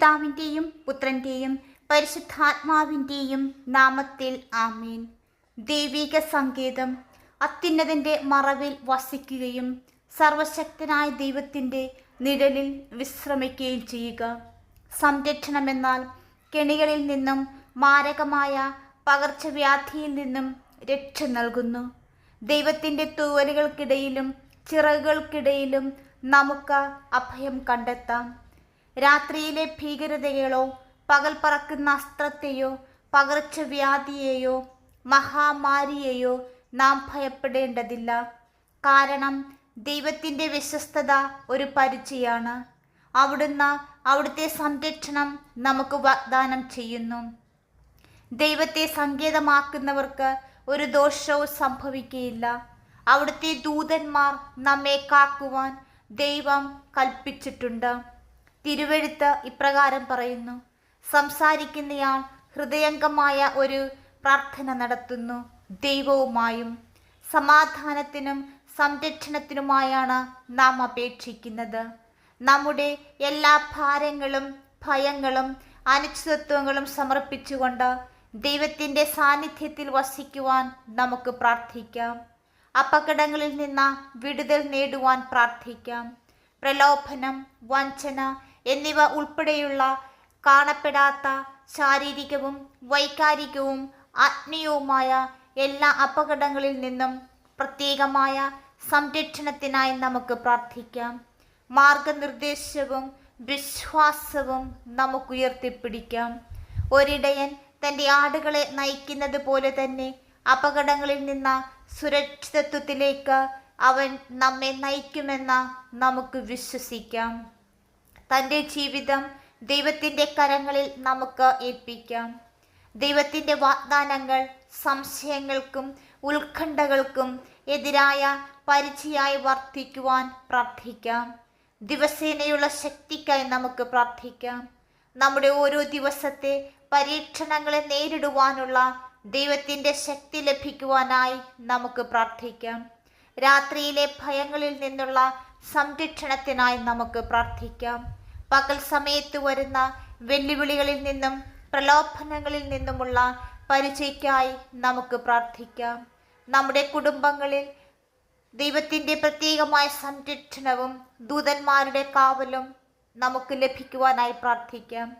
പിതാവിന്റെയും പുത്രന്റെയും പരിശുദ്ധാത്മാവിന്റെയും നാമത്തിൽ ആമീൻ. ദൈവിക സങ്കേതം അത്യുന്നതിന്റെ മറവിൽ വസിക്കുകയും സർവശക്തനായ ദൈവത്തിന്റെ നിഴലിൽ വിശ്രമിക്കുകയും ചെയ്യുക. സംരക്ഷണമെന്നാൽ കെണികളിൽ നിന്നും മാരകമായ പകർച്ചവ്യാധിയിൽ നിന്നും രക്ഷ നൽകുന്നു. ദൈവത്തിന്റെ തൂവലുകൾക്കിടയിലും ചിറകുകൾക്കിടയിലും നമുക്ക് അഭയം കണ്ടെത്താം. രാത്രിയിലെ ഭീകരതകളോ പകൽ പറക്കുന്ന അസ്ത്രത്തെയോ പകർച്ചവ്യാധിയെയോ മഹാമാരിയെയോ നാം ഭയപ്പെടേണ്ടതില്ല. കാരണം ദൈവത്തിന്റെ വിശ്വസ്തത ഒരു പരിചയാണ്. അവിടുന്ന് അവിടുത്തെ സംരക്ഷണം നമുക്ക് വാഗ്ദാനം ചെയ്യുന്നു. ദൈവത്തെ സങ്കേതമാക്കുന്നവർക്ക് ഒരു ദോഷവും സംഭവിക്കുകയില്ല. അവിടുത്തെ ദൂതന്മാർ നമ്മെ കാക്കുവാൻ ദൈവം കൽപ്പിച്ചിട്ടുണ്ട്. തിരുവെഴുത്ത് ഇപ്രകാരം പറയുന്നു. സംസാരിക്കുന്നയാൾ ഹൃദയംഗമായ ഒരു പ്രാർത്ഥന നടത്തുന്നു. ദൈവവുമായും സമാധാനത്തിനും സംരക്ഷണത്തിനുമായാണ് നാം അപേക്ഷിക്കുന്നത്. നമ്മുടെ എല്ലാ ഭാരങ്ങളും ഭയങ്ങളും അനിശ്ചിതത്വങ്ങളും സമർപ്പിച്ചുകൊണ്ട് ദൈവത്തിന്റെ സാന്നിധ്യത്തിൽ വസിക്കുവാൻ നമുക്ക് പ്രാർത്ഥിക്കാം. അപകടങ്ങളിൽ നിന്ന് വിടുതൽ നേടുവാൻ പ്രാർത്ഥിക്കാം. പ്രലോഭനം വഞ്ചന എന്നിവ ഉൾപ്പെടെയുള്ള കാണപ്പെടാത്ത ശാരീരികവും വൈകാരികവും ആത്മീയവുമായ എല്ലാ അപകടങ്ങളിൽ നിന്നും പ്രത്യേകമായ സംരക്ഷണത്തിനായി നമുക്ക് പ്രാർത്ഥിക്കാം. മാർഗനിർദ്ദേശവും വിശ്വാസവും നമുക്ക് ഉയർത്തിപ്പിടിക്കാം. ഒരിടയൻ തന്റെ ആടുകളെ നയിക്കുന്നത് പോലെ തന്നെ അപകടങ്ങളിൽ നിന്ന സുരക്ഷിതത്വത്തിലേക്ക് അവൻ നമ്മെ നയിക്കുമെന്ന് നമുക്ക് വിശ്വസിക്കാം. തന്റെ ജീവിതം ദൈവത്തിന്റെ കരങ്ങളിൽ നമുക്ക് ഏൽപ്പിക്കാം. ദൈവത്തിന്റെ വാഗ്ദാനങ്ങൾ സംശയങ്ങൾക്കും ഉത്കണ്ഠകൾക്കും എതിരായ പരിചയായി വർദ്ധിക്കുവാൻ പ്രാർത്ഥിക്കാം. ദിവസേനയുള്ള ശക്തിക്കായി നമുക്ക് പ്രാർത്ഥിക്കാം. നമ്മുടെ ഓരോ ദിവസത്തെ പരീക്ഷണങ്ങളെ നേരിടുവാനുള്ള ദൈവത്തിന്റെ ശക്തി ലഭിക്കുവാനായി നമുക്ക് പ്രാർത്ഥിക്കാം. രാത്രിയിലെ ഭയങ്ങളിൽ നിന്നുള്ള സംരക്ഷണത്തിനായി നമുക്ക് പ്രാർത്ഥിക്കാം. പകൽ സമയത്ത് വരുന്ന വെല്ലുവിളികളിൽ നിന്നും പ്രലോഭനങ്ങളിൽ നിന്നുമുള്ള പരിചയക്കായി നമുക്ക് പ്രാർത്ഥിക്കാം. നമ്മുടെ കുടുംബങ്ങളിൽ ദൈവത്തിന്റെ പ്രത്യേകമായ സംരക്ഷണവും ദൂതന്മാരുടെ കാവലും നമുക്ക് ലഭിക്കുവാനായി പ്രാർത്ഥിക്കാം.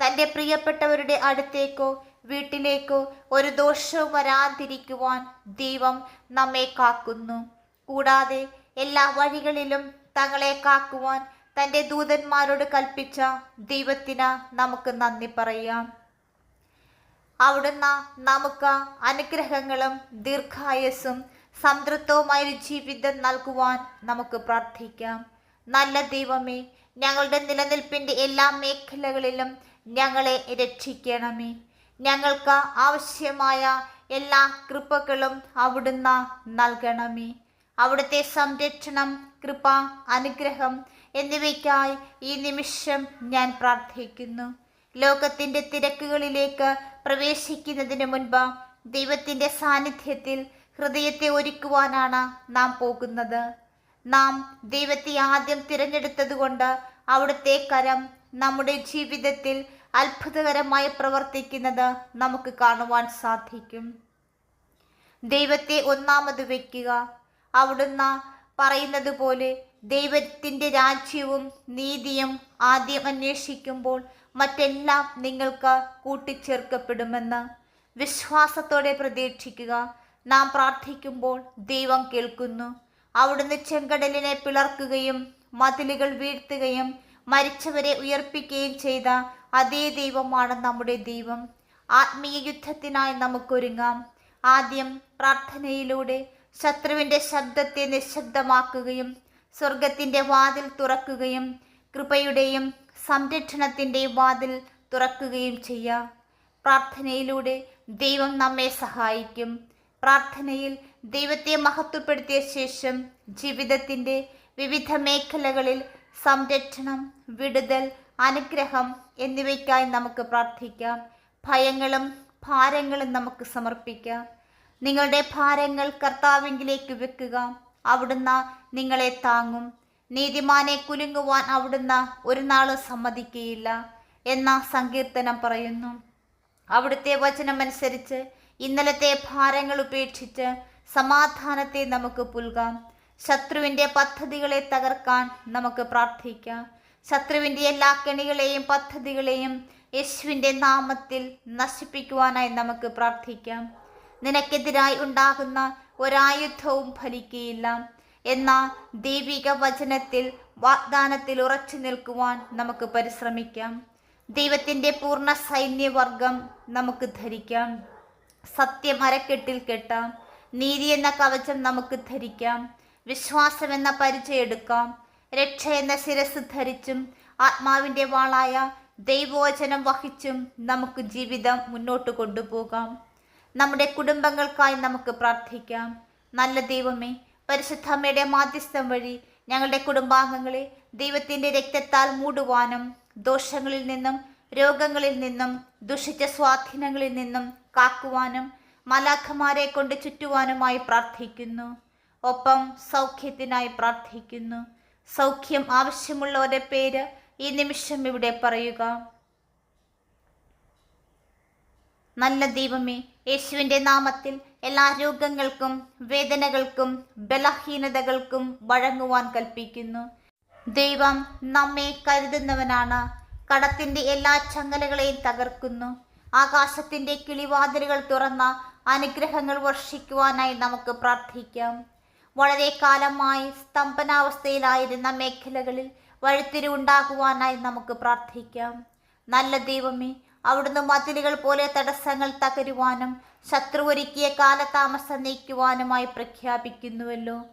തന്റെ പ്രിയപ്പെട്ടവരുടെ അടുത്തേക്കോ വീട്ടിലേക്കോ ഒരു ദോഷവും വരാതിരിക്കുവാൻ ദൈവം നമ്മെ കാക്കുന്നു. കൂടാതെ എല്ലാ വഴികളിലും തങ്ങളെ കാക്കുവാൻ തന്റെ ദൂതന്മാരോട് കൽപ്പിച്ച ദൈവത്തിന് നമുക്ക് നന്ദി പറയാം. അവിടുന്ന് നമുക്ക് അനുഗ്രഹങ്ങളും ദീർഘായുസ്സും സംതൃപ്തവുമായൊരു ജീവിതം നൽകുവാൻ നമുക്ക് പ്രാർത്ഥിക്കാം. നല്ല ദൈവമേ ഞങ്ങളുടെ നിലനിൽപ്പിന്റെ എല്ലാ മേഖലകളിലും ഞങ്ങളെ രക്ഷിക്കണമേ. ഞങ്ങൾക്ക് ആവശ്യമായ എല്ലാ കൃപകളും അവിടുന്ന് നൽകണമേ. അവിടുത്തെ സംരക്ഷണം കൃപ അനുഗ്രഹം എന്നിവയ്ക്കായി ഈ നിമിഷം ഞാൻ പ്രാർത്ഥിക്കുന്നു. ലോകത്തിന്റെ തിരക്കുകളിലേക്ക് പ്രവേശിക്കുന്നതിന് മുൻപ് ദൈവത്തിന്റെ സാന്നിധ്യത്തിൽ ഹൃദയത്തെ ഒരുക്കുവാനാണ് നാം പോകുന്നത്. നാം ദൈവത്തെ ആദ്യം തിരഞ്ഞെടുത്തതുകൊണ്ട് അവിടുത്തെ കരം നമ്മുടെ ജീവിതത്തിൽ അത്ഭുതകരമായി പ്രവർത്തിക്കുന്നത് നമുക്ക് കാണുവാൻ സാധിക്കും. ദൈവത്തെ ഒന്നാമത് വയ്ക്കുക അവിടുന്ന് പറയുന്നത് പോലെ ദൈവത്തിന്റെ രാജ്യവും നീതിയും ആദ്യം അന്വേഷിക്കുമ്പോൾ മറ്റെല്ലാം നിങ്ങൾക്ക് കൂട്ടിച്ചേർക്കപ്പെടുമെന്ന് വിശ്വാസത്തോടെ പ്രതീക്ഷിക്കുക. നാം പ്രാർത്ഥിക്കുമ്പോൾ ദൈവം കേൾക്കുന്നു. അവിടുന്ന് ചെങ്കടലിനെ പിളർക്കുകയും മതിലുകൾ വീഴ്ത്തുകയും മരിച്ചവരെ ഉയർപ്പിക്കുകയും ചെയ്ത അതേ ദൈവമാണ് നമ്മുടെ ദൈവം. ആത്മീയ യുദ്ധത്തിനായി നമുക്കൊരുങ്ങാം. ആദ്യം പ്രാർത്ഥനയിലൂടെ ശത്രുവിന്റെ ശബ്ദത്തെ നിശബ്ദമാക്കുകയും സ്വർഗത്തിന്റെ വാതിൽ തുറക്കുകയും കൃപയുടെയും സംരക്ഷണത്തിന്റെയും വാതിൽ തുറക്കുകയും ചെയ്യാം പ്രാർത്ഥനയിലൂടെ ദൈവം നമ്മെ സഹായിക്കും. പ്രാർത്ഥനയിൽ ദൈവത്തെ മഹത്വപ്പെടുത്തിയ ശേഷം ജീവിതത്തിന്റെ വിവിധ മേഖലകളിൽ സംരക്ഷണം വിടുതൽ അനുഗ്രഹം എന്നിവയ്ക്കായി നമുക്ക് പ്രാർത്ഥിക്കാം. ഭയങ്ങളും ഭാരങ്ങളും നമുക്ക് സമർപ്പിക്കാം. നിങ്ങളുടെ ഭാരങ്ങൾ കർത്താവിങ്കിലേക്ക് വെക്കുക. അവിടുന്ന് നിങ്ങളെ താങ്ങും. നീതിമാനെ കുലുങ്ങുവാൻ അവിടുന്ന് ഒരു നാൾ സമ്മതിക്കുകയില്ല എന്ന സങ്കീർത്തനം പറയുന്നു. അവിടുത്തെ വചനമനുസരിച്ച് ഇന്നലത്തെ ഭാരങ്ങൾ ഉപേക്ഷിച്ച് സമാധാനത്തെ നമുക്ക് പുൽകാം. ശത്രുവിന്റെ പദ്ധതികളെ തകർക്കാൻ നമുക്ക് പ്രാർത്ഥിക്കാം. ശത്രുവിന്റെ എല്ലാ കെണികളെയും പദ്ധതികളെയും യേശുവിന്റെ നാമത്തിൽ നശിപ്പിക്കുവാനായി നമുക്ക് പ്രാർത്ഥിക്കാം. നിനക്കെതിരായി ഉണ്ടാകുന്ന ഒരായുധവും ഫലിക്കുകയില്ല എന്ന ദൈവിക വചനത്തിൽ വാഗ്ദാനത്തിൽ ഉറച്ചു നിൽക്കുവാൻ നമുക്ക് പരിശ്രമിക്കാം. ദൈവത്തിന്റെ പൂർണ സൈന്യവർഗം നമുക്ക് ധരിക്കാം. സത്യം അരക്കെട്ടിൽ കെട്ടാം. നീതി എന്ന കവചം നമുക്ക് ധരിക്കാം. വിശ്വാസം എന്ന പരിചയമെടുക്കാം രക്ഷ എന്ന ശിരസ് ധരിച്ചും ആത്മാവിന്റെ വാളായ ദൈവോചനം വഹിച്ചും നമുക്ക് ജീവിതം മുന്നോട്ട് കൊണ്ടുപോകാം. നമ്മുടെ കുടുംബങ്ങൾക്കായി നമുക്ക് പ്രാർത്ഥിക്കാം. നല്ല ദൈവമേ പരിശുദ്ധമ്മയുടെ മാധ്യസ്ഥം വഴി ഞങ്ങളുടെ കുടുംബാംഗങ്ങളെ ദൈവത്തിന്റെ രക്തത്താൽ മൂടുവാനും ദോഷങ്ങളിൽ നിന്നും രോഗങ്ങളിൽ നിന്നും ദുഷിച്ച സ്വാധീനങ്ങളിൽ നിന്നും കാക്കുവാനും മലാഖമാരെ കൊണ്ട് ചുറ്റുവാനുമായി പ്രാർത്ഥിക്കുന്നു. ഒപ്പം സൗഖ്യത്തിനായി പ്രാർത്ഥിക്കുന്നു. സൗഖ്യം ആവശ്യമുള്ളവരുടെ പേര് ഈ നിമിഷം ഇവിടെ പറയുക. നല്ല ദൈവമേ യേശുവിന്റെ നാമത്തിൽ എല്ലാ രോഗങ്ങൾക്കും വേദനകൾക്കും ബലഹീനതകൾക്കും വഴങ്ങുവാൻ കൽപ്പിക്കുന്നു. ദൈവം നമ്മെ കരുതുന്നവനാണ്. കടത്തിന്റെ എല്ലാ ചങ്ങലകളെയും തകർക്കുന്നു. ആകാശത്തിന്റെ കിളിവാതിലുകൾ തുറന്ന അനുഗ്രഹങ്ങൾ വർഷിക്കുവാനായി നമുക്ക് പ്രാർത്ഥിക്കാം. വളരെ കാലമായി സ്തംഭനാവസ്ഥയിലായിരുന്ന മേഖലകളിൽ വഴിത്തിരിവുണ്ടാകുവാനായി നമുക്ക് പ്രാർത്ഥിക്കാം. നല്ല ദൈവമേ അവിടുന്ന് മതിലുകൾ പോലെ തടസ്സങ്ങൾ തകരുവാനും ശത്രു ഒരുക്കിയ കാലതാമസം നീക്കുവാനുമായി പ്രഖ്യാപിക്കുന്നുവല്ലോ.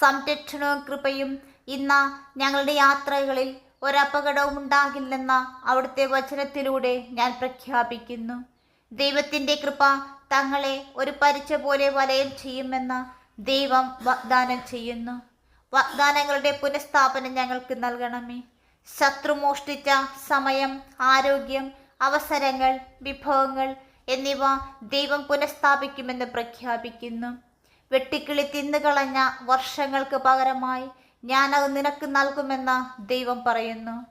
സംരക്ഷണവും കൃപയും ഇന്ന ഞങ്ങളുടെ യാത്രകളിൽ ഒരപകടവും ഉണ്ടാകില്ലെന്ന അവിടുത്തെ വചനത്തിലൂടെ ഞാൻ പ്രഖ്യാപിക്കുന്നു. ദൈവത്തിന്റെ കൃപ തങ്ങളെ ഒരു പരിച്ച പോലെ വലയം ചെയ്യുമെന്ന ദൈവം വാഗ്ദാനം ചെയ്യുന്നു. വാഗ്ദാനങ്ങളുടെ പുനഃസ്ഥാപനം ഞങ്ങൾക്ക് നൽകണമേ. ശത്രു മോഷ്ടിച്ച സമയം ആരോഗ്യം അവസരങ്ങൾ വിഭവങ്ങൾ എന്നിവ ദൈവം പുനഃസ്ഥാപിക്കുമെന്ന് പ്രഖ്യാപിക്കുന്നു. വെട്ടിക്കിളി തിന്നുകളഞ്ഞ വർഷങ്ങൾക്ക് പകരമായി ഞാനത് നിനക്ക് നൽകുമെന്ന് ദൈവം പറയുന്നു.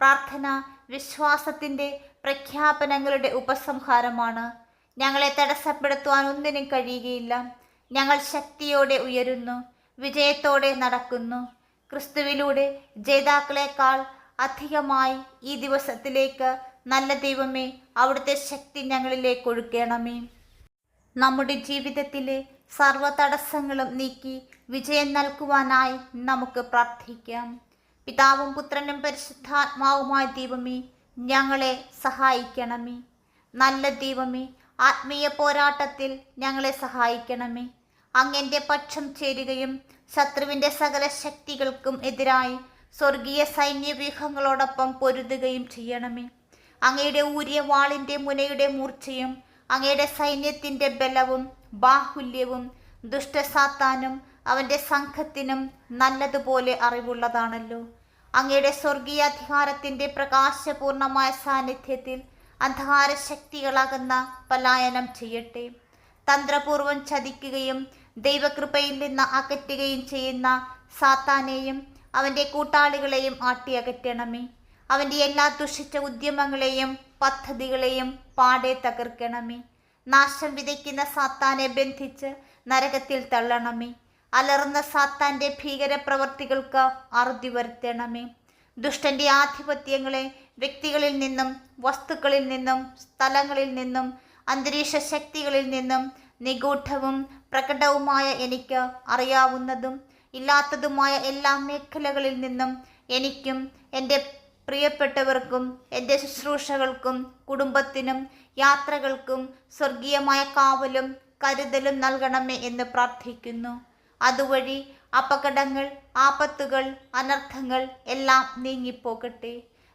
പ്രാർത്ഥന വിശ്വാസത്തിന്റെ പ്രഖ്യാപനങ്ങളുടെ ഉപസംഹാരമാണ്. ഞങ്ങളെ തടസ്സപ്പെടുത്തുവാൻ ഒന്നിനും കഴിയുകയില്ല. ഞങ്ങൾ ശക്തിയോടെ ഉയരുന്നു വിജയത്തോടെ നടക്കുന്നു. ക്രിസ്തുവിലൂടെ ജേതാക്കളെക്കാൾ അധികമായി ഈ ദിവസത്തിലേക്ക് നല്ല ദൈവമേ അവിടുത്തെ ശക്തി ഞങ്ങളിലേക്ക് ഒഴുക്കണമേ. നമ്മുടെ ജീവിതത്തിലെ സർവ തടസ്സങ്ങളും നീക്കി വിജയം നൽകുവാനായി നമുക്ക് പ്രാർത്ഥിക്കാം. പിതാവും പുത്രനും പരിശുദ്ധാത്മാവുമായ ദൈവമേ ഞങ്ങളെ സഹായിക്കണമേ. നല്ല ദൈവമേ ആത്മീയ പോരാട്ടത്തിൽ ഞങ്ങളെ സഹായിക്കണമേ. അങ്ങന്റെ പക്ഷം ചേരുകയും ശത്രുവിന്റെ സകല ശക്തികൾക്കും എതിരായി സ്വർഗീയ സൈന്യവ്യൂഹങ്ങളോടൊപ്പം പൊരുതുകയും ചെയ്യണമേ. അങ്ങയുടെ ഊരിയ വാളിന്റെ മുനയുടെ മൂർച്ചയും അങ്ങയുടെ സൈന്യത്തിന്റെ ബലവും ബാഹുല്യവും ദുഷ്ടസാത്താനും അവന്റെ സംഘത്തിനും നല്ലതുപോലെ അറിവുള്ളതാണല്ലോ. അങ്ങയുടെ സ്വർഗീയ അധികാരത്തിന്റെ പ്രകാശപൂർണമായ സാന്നിധ്യത്തിൽ അന്ധകാര ശക്തികളാകുന്ന പലായനം ചെയ്യട്ടെ. തന്ത്രപൂർവം ചതിക്കുകയും ദൈവകൃപയിൽ നിന്ന് അകറ്റുകയും ചെയ്യുന്ന സാത്താനെയും അവന്റെ കൂട്ടാളികളെയും ആട്ടിയകറ്റണമേ. അവന്റെ എല്ലാ ദുഷിച്ച ഉദ്യമങ്ങളെയും പദ്ധതികളെയും പാടെ തകർക്കണമേ. നാശം വിതയ്ക്കുന്ന സാത്താനെ ബന്ധിച്ച് നരകത്തിൽ തള്ളണമേ. അലറുന്ന സാത്താന്റെ ഭീകരപ്രവർത്തികൾക്ക് അറുതി വരുത്തണമേ. ദുഷ്ടന്റെ ആധിപത്യങ്ങളെ വ്യക്തികളിൽ നിന്നും വസ്തുക്കളിൽ നിന്നും സ്ഥലങ്ങളിൽ നിന്നും അന്തരീക്ഷ ശക്തികളിൽ നിന്നും നിഗൂഢവും പ്രകടവുമായ എനിക്ക് അറിയാവുന്നതും ഇല്ലാത്തതുമായ എല്ലാ മേഖലകളിൽ നിന്നും എനിക്കും എന്റെ പ്രിയപ്പെട്ടവർക്കും എന്റെ ശുശ്രൂഷകൾക്കും കുടുംബത്തിനും യാത്രകൾക്കും സ്വർഗീയമായ കാവലും കരുതലും നൽകണമേ എന്ന് പ്രാർത്ഥിക്കുന്നു. അതുവഴി അപകടങ്ങൾ ആപത്തുകൾ അനർത്ഥങ്ങൾ എല്ലാം നീങ്ങിപ്പോകട്ടെ.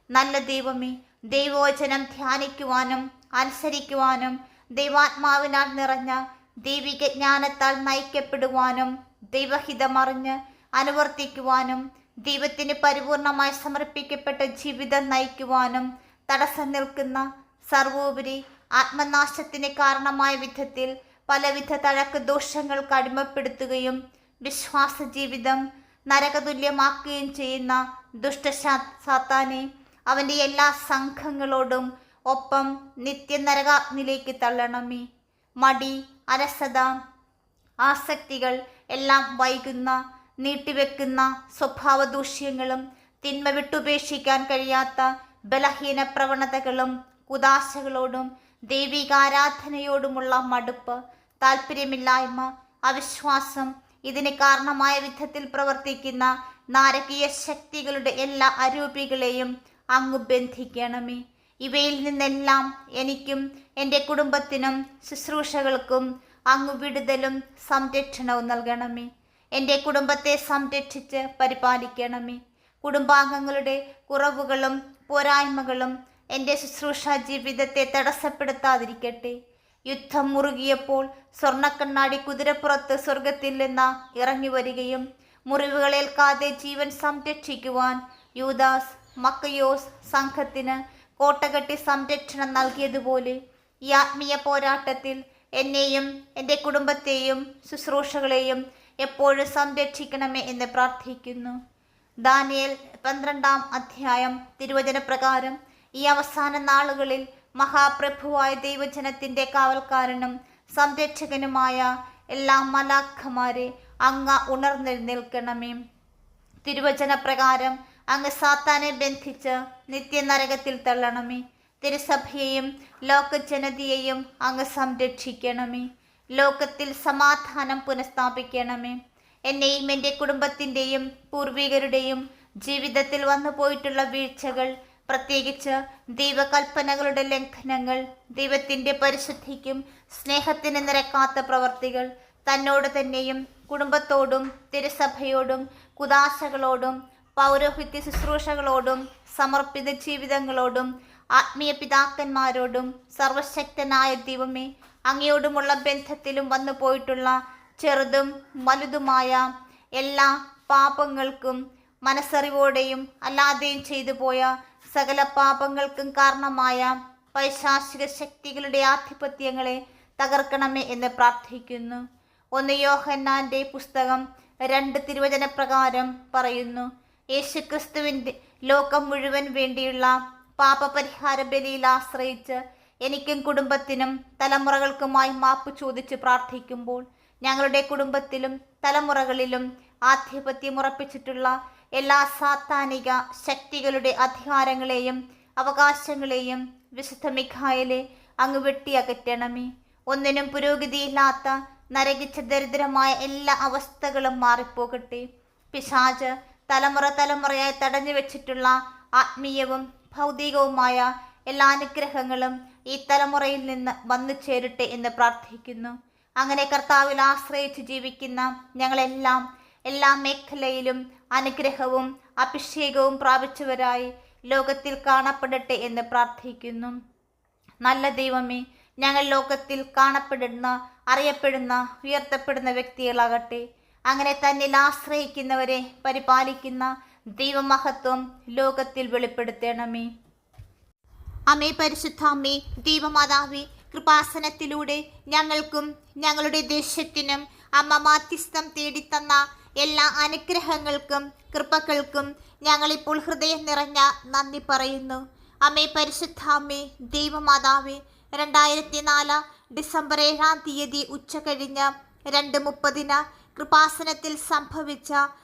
നല്ല ദൈവമേ ദൈവവചനം ധ്യാനിക്കുവാനും അനുസരിക്കുവാനും ദൈവാത്മാവിനാൽ നിറഞ്ഞ ദൈവിക ജ്ഞാനത്താൽ നയിക്കപ്പെടുവാനും ദൈവഹിതമറിഞ്ഞ് അനുവർത്തിക്കുവാനും ദൈവത്തിന് പരിപൂർണമായി സമർപ്പിക്കപ്പെട്ട ജീവിതം നയിക്കുവാനും തടസ്സം നിൽക്കുന്ന സർവോപരി ആത്മനാശത്തിന് കാരണമായ വിധത്തിൽ പലവിധ തഴക്ക് ദോഷങ്ങൾക്ക് അടിമപ്പെടുത്തുകയും വിശ്വാസ ജീവിതം നരകതുല്യമാക്കുകയും ചെയ്യുന്ന ദുഷ്ട സാത്താനെ അവന്റെ എല്ലാ സംഘങ്ങളോടും ഒപ്പം നിത്യനരകാഗ്നിലേക്ക് തള്ളണമേ. മടി അലസത ആസക്തികൾ എല്ലാം വൈകുന്ന നീട്ടിവെക്കുന്ന സ്വഭാവദൂഷ്യങ്ങളും തിന്മ വിട്ടുപേക്ഷിക്കാൻ കഴിയാത്ത ബലഹീന പ്രവണതകളും കുതാശകളോടും ദൈവികാരാധനയോടുമുള്ള മടുപ്പ് താല്പര്യമില്ലായ്മ അവിശ്വാസം ഇതിന് കാരണമായ വിധത്തിൽ പ്രവർത്തിക്കുന്ന നാരകീയ ശക്തികളുടെ എല്ലാ അരൂപികളെയും അങ്ങ് ബന്ധിക്കണമേ. ഇവയിൽ നിന്നെല്ലാം എനിക്കും എന്റെ കുടുംബത്തിനും ശുശ്രൂഷകൾക്കും അങ്ങ് വിടുതലും സംരക്ഷണവും നൽകണമേ. എന്റെ കുടുംബത്തെ സംരക്ഷിച്ച് പരിപാലിക്കണമേ. കുടുംബാംഗങ്ങളുടെ കുറവുകളും പോരായ്മകളും എന്റെ ശുശ്രൂഷ ജീവിതത്തെ തടസ്സപ്പെടുത്താതിരിക്കട്ടെ. യുദ്ധം മുറുകിയപ്പോൾ സ്വർണക്കണ്ണാടി കുതിരപ്പുറത്ത് സ്വർഗത്തിൽ നിന്ന് ഇറങ്ങി വരികയും മുറിവുകളേൽക്കാതെ ജീവൻ സംരക്ഷിക്കുവാൻ യൂദാസ് മക്കയോസ് സംഘത്തിന് കോട്ടകെട്ടി സംരക്ഷണം നൽകിയതുപോലെ ഈ ആത്മീയ പോരാട്ടത്തിൽ എന്നെയും എന്റെ കുടുംബത്തെയും ശുശ്രൂഷകളെയും എപ്പോഴും സംരക്ഷിക്കണമേ എന്ന് പ്രാർത്ഥിക്കുന്നു. ദാനിയൽ പന്ത്രണ്ടാം അധ്യായം തിരുവചന പ്രകാരം ഈ അവസാന നാളുകളിൽ മഹാപ്രഭുവായ ദൈവജനത്തിന്റെ കാവൽക്കാരനും സംരക്ഷകനുമായ എല്ലാ മലാഖമാരെ അങ്ങ് ഉണർന്നെഴുന്നേൽക്കണമേ. തിരുവചന പ്രകാരം അങ്ങ് സാത്താനെ ബന്ധിച്ച് നിത്യനരകത്തിൽ തള്ളണമേ. തിരുസഭയെയും ലോകജനതയെയും അങ്ങ് സംരക്ഷിക്കണമേ. ലോകത്തിൽ സമാധാനം പുനഃസ്ഥാപിക്കണമേ. എന്നെയും എന്റെ കുടുംബത്തിന്റെയും പൂർവികരുടെയും ജീവിതത്തിൽ വന്നു പോയിട്ടുള്ള വീഴ്ചകൾ പ്രത്യേകിച്ച് ദൈവകൽപ്പനകളുടെ ലംഘനങ്ങൾ ദൈവത്തിന്റെ പരിശുദ്ധിക്കും സ്നേഹത്തിന് നിരക്കാത്ത പ്രവർത്തികൾ തന്നോട് തന്നെയും കുടുംബത്തോടും തിരുസഭയോടും കുദാശകളോടും പൗരോഹിത്യ ശുശ്രൂഷകളോടും സമർപ്പിത ജീവിതങ്ങളോടും ആത്മീയ പിതാക്കന്മാരോടും സർവശക്തനായ ദൈവമേ അങ്ങയോടുമുള്ള ബന്ധത്തിലും വന്നു പോയിട്ടുള്ള ചെറുതും വലുതുമായ എല്ലാ പാപങ്ങൾക്കും മനസ്സറിവോടെയും അല്ലാതെയും ചെയ്തു പോയ സകല പാപങ്ങൾക്കും കാരണമായ പൈശാചിക ശക്തികളുടെ ആധിപത്യങ്ങളെ തകർക്കണമേ എന്ന് പ്രാർത്ഥിക്കുന്നു. ഒന്ന് യോഹന്നാന്റെ പുസ്തകം രണ്ട് തിരുവചന പ്രകാരം പറയുന്നു യേശുക്രിസ്തുവിന്റെ ലോകം മുഴുവൻ വേണ്ടിയുള്ള പാപപരിഹാര ബലിയിൽ ആശ്രയിച്ച് എനിക്കും കുടുംബത്തിനും തലമുറകൾക്കുമായി മാപ്പ് ചോദിച്ച് പ്രാർത്ഥിക്കുമ്പോൾ ഞങ്ങളുടെ കുടുംബത്തിലും തലമുറകളിലും ആധിപത്യം ഉറപ്പിച്ചിട്ടുള്ള എല്ലാ സാത്താനിക ശക്തികളുടെ അധികാരങ്ങളെയും അവകാശങ്ങളെയും വിശുദ്ധ മിഖായലെ അങ്ങ് വെട്ടിയകറ്റണമേ. ഒന്നിനും പുരോഗതിയില്ലാത്ത നരകിച്ച ദരിദ്രമായ എല്ലാ അവസ്ഥകളും മാറിപ്പോകട്ടെ. പിശാജ് തലമുറ തലമുറയായി തടഞ്ഞു വെച്ചിട്ടുള്ള ആത്മീയവും ഭൗതികവുമായ എല്ലാ അനുഗ്രഹങ്ങളും ഈ തലമുറയിൽ നിന്ന് വന്നു ചേരട്ടെ എന്ന് പ്രാർത്ഥിക്കുന്നു. അങ്ങനെ കർത്താവിൽ ആശ്രയിച്ച് ജീവിക്കുന്ന ഞങ്ങളെല്ലാം എല്ലാ മേഖലയിലും അനുഗ്രഹവും അഭിഷേകവും പ്രാപിച്ചവരായി ലോകത്തിൽ കാണപ്പെടട്ടെ എന്ന് പ്രാർത്ഥിക്കുന്നു. നല്ല ദൈവമേ ഞങ്ങൾ ലോകത്തിൽ കാണപ്പെടുന്ന അറിയപ്പെടുന്ന ഉയർത്തപ്പെടുന്ന വ്യക്തികളാകട്ടെ. അങ്ങനെ തന്നിൽ ആശ്രയിക്കുന്നവരെ പരിപാലിക്കുന്ന ദൈവമഹത്വം ലോകത്തിൽ വെളിപ്പെടുത്തണമേ. അമ്മേ പരിശുദ്ധ അമ്മേ ദൈവമാതാവേ കൃപാസനത്തിലൂടെ ഞങ്ങൾക്കും ഞങ്ങളുടെ ദേശത്തിനും അമ്മ മാധ്യസ്ഥം തേടിത്തന്ന എല്ലാ അനുഗ്രഹങ്ങൾക്കും കൃപകൾക്കും ഞങ്ങളിപ്പോൾ ഹൃദയം നിറഞ്ഞ നന്ദി പറയുന്നു. അമ്മേ പരിശുദ്ധ അമ്മേ ദൈവമാതാവേ രണ്ടായിരത്തി നാല് ഡിസംബർ ഏഴാം തീയതി ഉച്ച കഴിഞ്ഞ് രണ്ട് മുപ്പതിന് കൃപാസനത്തിൽ സംഭവിച്ച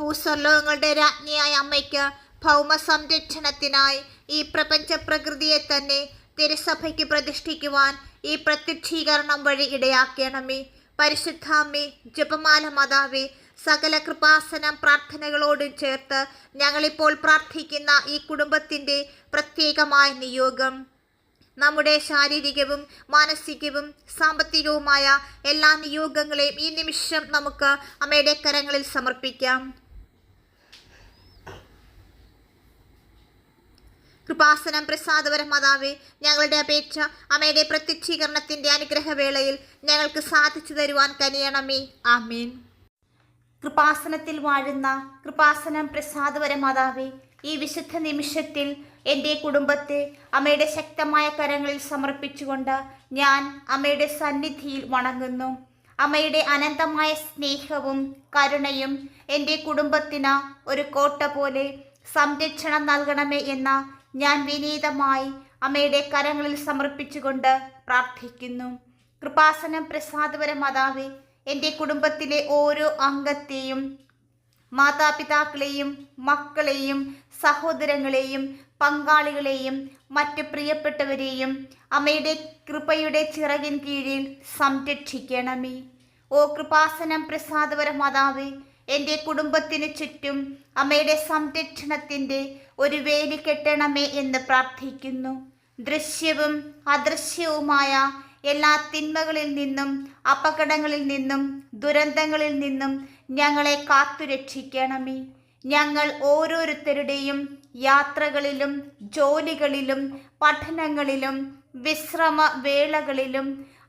ഭൂസ്വർലോകങ്ങളുടെ രാജ്ഞിയായ അമ്മയ്ക്ക് ഭൗമ സംരക്ഷണത്തിനായി ഈ പ്രപഞ്ച പ്രകൃതിയെ തന്നെ തിരുസഭയ്ക്ക് പ്രതിഷ്ഠിക്കുവാൻ ഈ പ്രത്യക്ഷീകരണം വഴി ഇടയാക്കണമേ. പരിശുദ്ധാമ്മേ ജപമാല മാതാവേ സകല കൃപാസനം പ്രാർത്ഥനകളോടും ചേർത്ത് ഞങ്ങളിപ്പോൾ പ്രാർത്ഥിക്കുന്ന ഈ കുടുംബത്തിന്റെ പ്രത്യേകമായ നിയോഗം. നമ്മുടെ ശാരീരികവും മാനസികവും സാമ്പത്തികവുമായ എല്ലാ നിയോഗങ്ങളെയും ഈ നിമിഷം നമുക്ക് അമ്മയുടെ കരങ്ങളിൽ സമർപ്പിക്കാം. കൃപാസനം പ്രസാദപരം മാതാവേ ഞങ്ങളുടെ അപേക്ഷ അമ്മയുടെ പ്രത്യക്ഷീകരണത്തിന്റെ അനുഗ്രഹവേളയിൽ ഞങ്ങൾക്ക് സാധിച്ചു തരുവാൻ കനിയണമേ. ആമീൻ. കൃപാസനത്തിൽ വാഴുന്ന കൃപാസനം പ്രസാദപര മാതാവേ ഈ വിശുദ്ധ നിമിഷത്തിൽ എന്റെ കുടുംബത്തെ അമ്മയുടെ ശക്തമായ കരങ്ങളിൽ സമർപ്പിച്ചുകൊണ്ട് ഞാൻ അമ്മയുടെ സന്നിധിയിൽ വണങ്ങുന്നു. അമ്മയുടെ അനന്തമായ സ്നേഹവും കരുണയും എന്റെ കുടുംബത്തിന് ഒരു കോട്ട പോലെ സംരക്ഷണം നൽകണമേ എന്ന ഞാൻ വിനീതമായി അമ്മയുടെ കരങ്ങളിൽ സമർപ്പിച്ചുകൊണ്ട് പ്രാർത്ഥിക്കുന്നു. കൃപാസനം പ്രസാദപര മാതാവേ എന്റെ കുടുംബത്തിലെ ഓരോ അംഗത്തെയും മാതാപിതാക്കളെയും മക്കളെയും സഹോദരങ്ങളെയും പങ്കാളികളെയും മറ്റ് പ്രിയപ്പെട്ടവരെയും അമ്മയുടെ കൃപയുടെ ചിറകിൻ കീഴിൽ സംരക്ഷിക്കണമേ. ഓ കൃപാസനം പ്രസാദപര മാതാവേ എന്റെ കുടുംബത്തിന് ചുറ്റും അമ്മയുടെ സംരക്ഷണത്തിന്റെ ഒരു വേലി കെട്ടണമേ എന്ന് പ്രാർത്ഥിക്കുന്നു. ദൃശ്യവും അദൃശ്യവുമായ എല്ലാ തിന്മകളിൽ നിന്നും അപകടങ്ങളിൽ നിന്നും ദുരന്തങ്ങളിൽ നിന്നും ഞങ്ങളെ കാത്തുരക്ഷിക്കണമേ ഞങ്ങൾ ഓരോരുത്തരുടെയും യാത്രകളിലും ജോലികളിലും പഠനങ്ങളിലും വിശ്രമ വേളകളിലും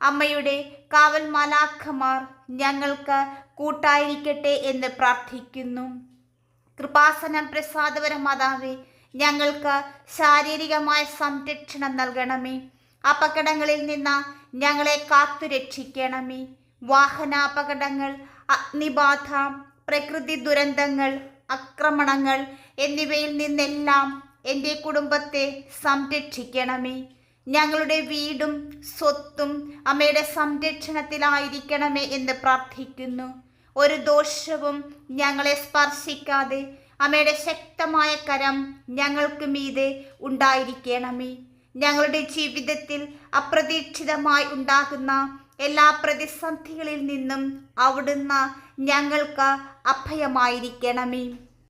അമ്മയുടെ കാവൽ മാലാഖമാർ ഞങ്ങൾക്ക് കൂട്ടായിരിക്കട്ടെ എന്ന് പ്രാർത്ഥിക്കുന്നു. കൃപാസനം പ്രസാദപര മാതാവേ ഞങ്ങൾക്ക് ശാരീരികമായ സംരക്ഷണം നൽകണമേ. അപകടങ്ങളിൽ നിന്ന് ഞങ്ങളെ കാത്തുരക്ഷിക്കണമേ വാഹനാപകടങ്ങൾ അഗ്നിബാധ പ്രകൃതി ദുരന്തങ്ങൾ ആക്രമണങ്ങൾ എന്നിവയിൽ നിന്നെല്ലാം എന്റെ കുടുംബത്തെ സംരക്ഷിക്കണമേ. ഞങ്ങളുടെ വീടും സ്വത്തും അമ്മയുടെ സംരക്ഷണത്തിലായിരിക്കണമേ എന്ന് പ്രാർത്ഥിക്കുന്നു. ഒരു ദോഷവും ഞങ്ങളെ സ്പർശിക്കാതെ അമ്മയുടെ ശക്തമായ കരം ഞങ്ങൾക്ക് മീതെ ഉണ്ടായിരിക്കണമേ. ഞങ്ങളുടെ ജീവിതത്തിൽ അപ്രതീക്ഷിതമായി ഉണ്ടാകുന്ന എല്ലാ പ്രതിസന്ധികളിൽ നിന്നും അവിടുന്ന് ഞങ്ങൾക്ക് അഭയമായിരിക്കണമേ.